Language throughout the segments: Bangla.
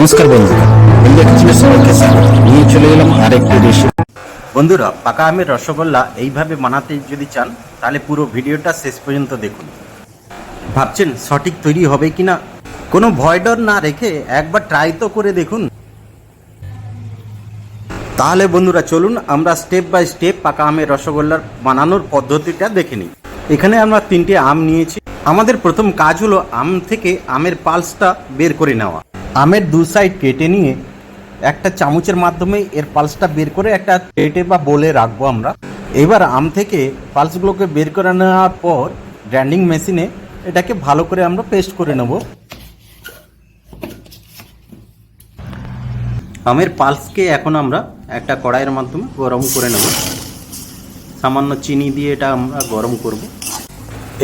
নমস্কার বন্ধুরা। সবাইকে স্বাগত নিয়ে চলে এলাম আরেকটি রেসিপি বন্ধুরা, পাকা আমের রসগোল্লা এইভাবে বানাতে যদি চান, তাহলে পুরো ভিডিওটা শেষ পর্যন্ত দেখুন। ভাবছেন সঠিক তৈরি হবে কিনা? কোনো ভয় ডর না রেখে একবার ট্রাই তো করে দেখুন। তাহলে বন্ধুরা, চলুন আমরা স্টেপ বাই স্টেপ পাকা আমের রসগোল্লার বানানোর পদ্ধতিটা দেখে নিই। এখানে আমরা তিনটে আম নিয়েছি। আমাদের প্রথম কাজ হলো আম থেকে আমের পালসটা বের করে নেওয়া। আমের দু সাইড কেটে নিয়ে একটা চামচের মাধ্যমে এর পালসটা বের করে একটা প্লেটে বা বলে রাখব আমরা। এবার আম থেকে পালসগুলোকে বের করে নেওয়ার পর গ্রাইন্ডিং মেশিনে এটাকে ভালো করে আমরা পেস্ট করে নেব। আমের পালসকে এখন আমরা একটা কড়াইয়ের মাধ্যমে গরম করে নেব। সামান্য চিনি দিয়ে এটা আমরা গরম করব।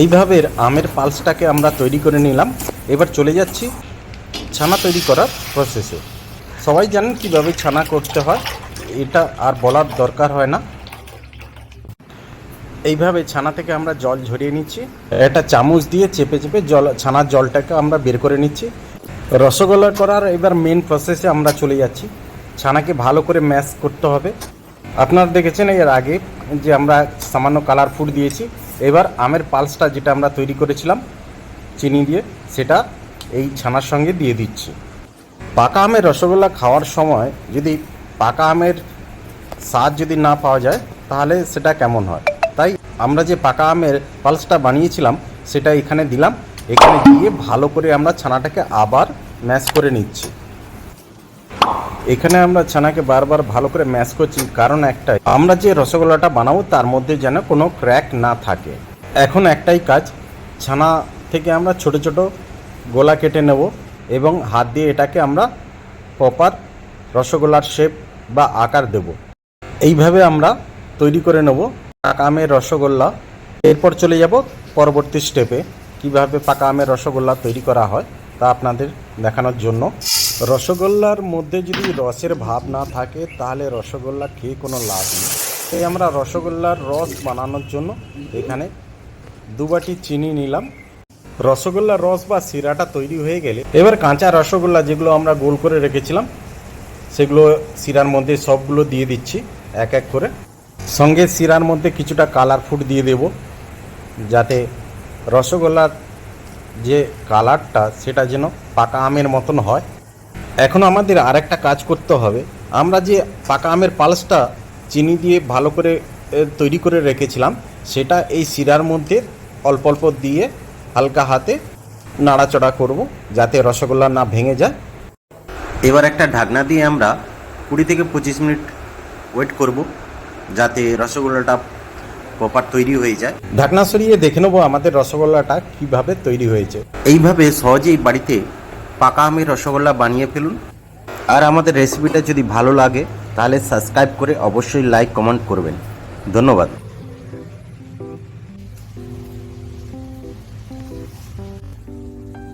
এইভাবে আমের পালসটাকে আমরা তৈরি করে নিলাম। এবার চলে যাচ্ছি ছানা তৈরি করার প্রসেসে সবাই জানেন কীভাবে ছানা করতে হয়, এটা আর বলার দরকার হয় না। এইভাবে ছানা থেকে আমরা জল ঝরিয়ে নিচ্ছি। একটা চামচ দিয়ে চেপে চেপে জল, ছানার জলটাকে আমরা বের করে নিচ্ছি। রসগোল্লা করার এবার মেন প্রসেসে আমরা চলে যাচ্ছি। ছানাকে ভালো করে ম্যাশ করতে হবে। আপনারা দেখেছেন এর আগে যে আমরা সামান্য কালার ফুড দিয়েছি। এবার আমের পালসটা যেটা আমরা তৈরি করেছিলাম, চিনি দিয়ে, সেটা এই ছানার সঙ্গে দিয়ে দিচ্ছি। পাকা আমের রসগোল্লা খাওয়ার সময় যদি পাকা আমের স্বাদ যদি না পাওয়া যায়, তাহলে সেটা কেমন হয়? তাই আমরা যে পাকা আমের পালসটা বানিয়েছিলাম, সেটা এখানে দিলাম। এখানে দিয়ে ভালো করে আমরা ছানাটাকে আবার ম্যাশ করে নিচ্ছি। এখানে আমরা ছানাকে বারবার ভালো করে ম্যাশ করছি, কারণ একটাই, আমরা যে রসগোল্লাটা বানাবো, তার মধ্যে যেন কোনো ক্র্যাক না থাকে। এখন একটাই কাজ, ছানা থেকে আমরা ছোট ছোট গোলা কেটে নেব এবং হাত দিয়ে এটাকে আমরা প্রপার রসগোল্লার শেপ বা আকার দেব। এইভাবে আমরা তৈরি করে নেব পাকা আমের রসগোল্লা। এরপর চলে যাব পরবর্তী স্টেপে কীভাবে পাকা আমের রসগোল্লা তৈরি করা হয় তা আপনাদের দেখানোর জন্য। রসগোল্লার মধ্যে যদি রসের ভাব না থাকে, তাহলে রসগোল্লা খেয়ে কোনো লাভ নেই। তাই আমরা রসগোল্লার রস বানানোর জন্য এখানে দুবাটি চিনি নিলাম। রসগোল্লার রস বা শিরাটা তৈরি হয়ে গেলে এবার কাঁচা রসগোল্লা যেগুলো আমরা গোল করে রেখেছিলাম, সেগুলো শিরার মধ্যে সবগুলো দিয়ে দিচ্ছি, এক এক করে। সঙ্গে শিরার মধ্যে কিছুটা কালার ফুড দিয়ে দেব, যাতে রসগোল্লার যে কালারটা, সেটা যেন পাকা আমের মতন হয়। এখন আমাদের আরেকটা কাজ করতে হবে। আমরা যে পাকা আমের পালসটা চিনি দিয়ে ভালো করে তৈরি করে রেখেছিলাম, সেটা এই শিরার মধ্যে অল্প অল্প দিয়ে হালকা হাতে নাড়াচড়া করব যাতে রসগোল্লা না ভেঙে যায়। এবার একটা ঢাকনা দিয়ে আমরা কুড়ি থেকে পঁচিশ মিনিট ওয়েট করব যাতে রসগোল্লাটা প্রপার তৈরি হয়ে যায়। ঢাকনা সরিয়ে দেখে নেব আমাদের রসগোল্লাটা কীভাবে তৈরি হয়েছে। এইভাবে সহজেই বাড়িতে পাকা আমের রসগোল্লা বানিয়ে ফেলুন। আর আমাদের রেসিপিটা যদি ভালো লাগে তাহলে সাবস্ক্রাইব করে অবশ্যই লাইক কমেন্ট করবেন। ধন্যবাদ। Thank you.